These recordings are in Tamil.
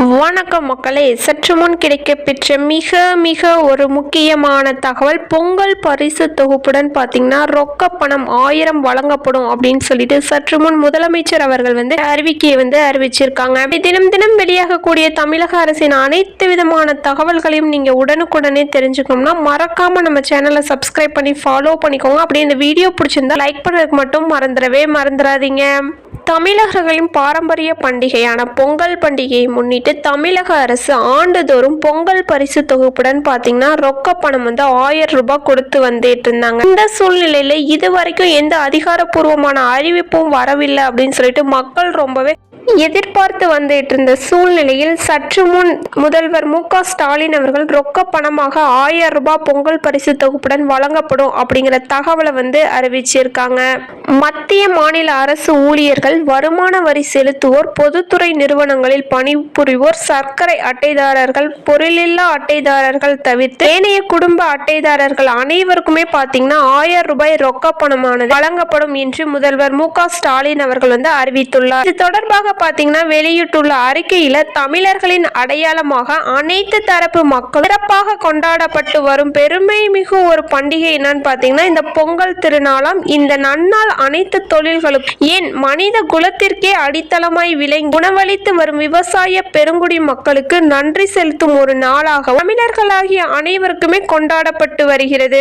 வணக்கம் மக்களே சற்று முன் கிடைக்கப்பெற்ற மிக மிக ஒரு முக்கியமான தகவல் பொங்கல் பரிசு தொகுப்புடன் பார்த்தீங்கன்னா ரொக்க பணம் ஆயிரம் வழங்கப்படும் அப்படின்னு சொல்லிட்டு சற்று முன் முதலமைச்சர் அவர்கள் வந்து அறிவிக்கையை வந்து அறிவிச்சிருக்காங்க. தினம் தினம் வெளியாகக்கூடிய தமிழக அரசின் அனைத்து விதமான தகவல்களையும் நீங்க உடனுக்குடனே தெரிஞ்சுக்கணும்னா மறக்காம நம்ம சேனலை சப்ஸ்கிரைப் பண்ணி ஃபாலோ பண்ணிக்கோங்க. அப்படி இந்த வீடியோ பிடிச்சிருந்தா லைக் பண்ணுறதுக்கு மட்டும் மறந்துடவே மறந்துடாதீங்க. தமிழர்களின் பாரம்பரிய பண்டிகையான பொங்கல் பண்டிகையை முன்னிட்டு தமிழக அரசு ஆண்டுதோறும் பொங்கல் பரிசு தொகுப்புடன் பார்த்தீங்கன்னா ரொக்க பணம் வந்து ஆயிரம் ரூபாய் கொடுத்து வந்துட்டு இருந்தாங்க. இந்த சூழ்நிலையில இது வரைக்கும் எந்த அதிகாரப்பூர்வமான அறிவிப்பும் வரவில்லை அப்படின்னு சொல்லிட்டு மக்கள் ரொம்பவே எதிர்பார்த்து வந்துட்டு இருந்த சூழ்நிலையில் சற்று முன் முதல்வர் மு க ஸ்டாலின் அவர்கள் ரொக்க பணமாக ஆயிரம் ரூபாய் பொங்கல் பரிசு தொகுப்புடன் வழங்கப்படும் அப்படிங்கிற தகவலை வந்து அறிவிச்சிருக்காங்க. மத்திய மாநில அரசு ஊழியர்கள் வருமான வரி செலுத்துவோர் பொதுத்துறை நிறுவனங்களில் பணிபுரிவோர் சர்க்கரை அட்டைதாரர்கள் பொருளில்லா அட்டைதாரர்கள் தவிர்த்து ஏனைய குடும்ப அட்டைதாரர்கள் அனைவருக்குமே பார்த்தீங்கன்னா ஆயிரம் ரூபாய் ரொக்க பணமானது வழங்கப்படும் என்று முதல்வர் மு க ஸ்டாலின் அவர்கள் வந்து அறிவித்துள்ளார். இது தொடர்பாக பார்த்தீங்கன்னா வெளியிட்டுள்ள அறிக்கையில் தமிழர்களின் அடையாளமாக அனைத்து தரப்பு மக்கள் சிறப்பாக கொண்டாடப்பட்டு வரும் பெருமை மிகு ஒரு பண்டிகை என்னன்னு பார்த்தீங்கன்னா இந்த பொங்கல் திருநாளாம். இந்த நன்னாள் அனைத்து தொழில்களுக்கும் ஏன் மனித குலத்திற்கே அடித்தளமாய் விளங்கி உணவளித்து வரும் விவசாய பெருங்குடி மக்களுக்கு நன்றி செலுத்தும் ஒரு நாளாக தமிழர்களாகிய அனைவருக்குமே கொண்டாடப்பட்டு வருகிறது.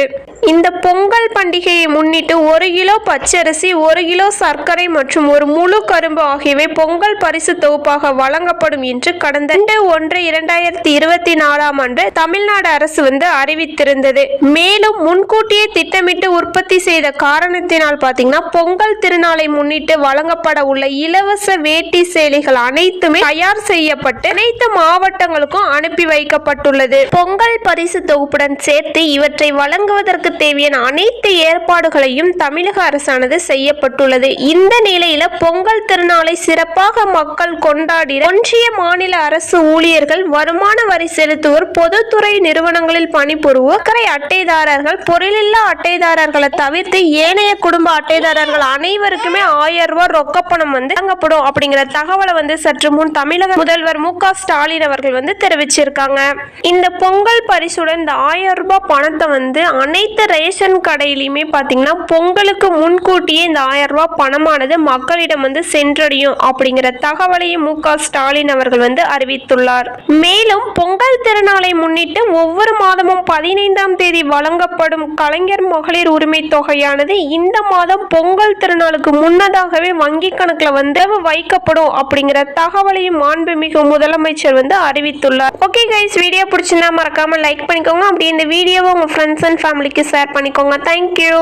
இந்த பொங்கல் பண்டிகையை முன்னிட்டு ஒரு கிலோ பச்சரிசி ஒரு கிலோ சர்க்கரை மற்றும் ஒரு முழு கரும்பு ஆகியவை பொங்கல் பொங்கல் பரிசு தொகுப்பாக வழங்கப்படும் என்று கடந்த ரெண்டு ஒன்று இரண்டாயிரத்தி இருபத்தி நாலாம் ஆண்டு தமிழ்நாடு அரசு வந்து அறிவித்திருந்தது. மேலும் முன்கூட்டியே திட்டமிட்டு உற்பத்தி செய்த காரணத்தினால் பார்த்தீங்கன்னா பொங்கல் திருநாளை முன்னிட்டு வழங்கப்பட உள்ள இலவச வேட்டி சேலைகள் அனைத்துமே தயார் செய்யப்பட்டு அனைத்து மாவட்டங்களுக்கும் அனுப்பி வைக்கப்பட்டுள்ளது. பொங்கல் பரிசு தொகுப்புடன் சேர்த்து இவற்றை வழங்குவதற்கு தேவையான அனைத்து ஏற்பாடுகளையும் தமிழக அரசானது செய்யப்பட்டுள்ளது. இந்த நிலையில பொங்கல் திருநாளை சிறப்பாக மக்கள் கொண்டாடி ஒன்றிய மாநில அரசு ஊழியர்கள் வருமான வரி செலுத்துவோர் பொதுத்துறை நிறுவனங்களில் பணிபுரிவோர் அக்கறை அட்டைதாரர்கள் பொருளில்லா அட்டைதாரர்களை தவிர்த்து ஏனைய குடும்ப அட்டைதாரர்கள் அனைவருக்குமே ஆயிரம் ரூபாய் ரொக்கப்பணம் வந்து வழங்கப்படும் அப்படிங்கிற தகவலை வந்து சற்று முன் தமிழக முதல்வர் மு க ஸ்டாலின் அவர்கள் வந்து தெரிவிச்சிருக்காங்க. இந்த பொங்கல் பரிசுடன் இந்த ஆயிரம் ரூபாய் பணத்தை வந்து அனைத்து ரேஷன் கடையிலையுமே பார்த்தீங்கன்னா பொங்கலுக்கு முன்கூட்டியே இந்த ஆயிரம் ரூபாய் பணமானது மக்களிடம் வந்து சென்றடையும் அப்படிங்கிற தகவலையும் மு ஸ்டாலின் அவர்கள் வந்து அறிவித்துள்ளார். மேலும் பொங்கல் திருநாளை முன்னிட்டு ஒவ்வொரு மாதமும் பதினைந்தாம் தேதி வழங்கப்படும் கலைஞர் மகளிர் உரிமை தொகையானது இந்த மாதம் பொங்கல் திருநாளுக்கு முன்னதாகவே வங்கி கணக்குல வந்து வைக்கப்படும் அப்படிங்கிற தகவலையும் மாண்புமிகு முதலமைச்சர் வந்து அறிவித்துள்ளார். ஓகே கைஸ் வீடியோ பிடிச்சிருந்தா மறக்காம லைக் பண்ணிக்கோங்க. அப்படி இந்த வீடியோவை உங்க ஃப்ரெண்ட்ஸ் அண்ட் ஃபேமிலிக்கு ஷேர் பண்ணிக்கோங்க. Thank you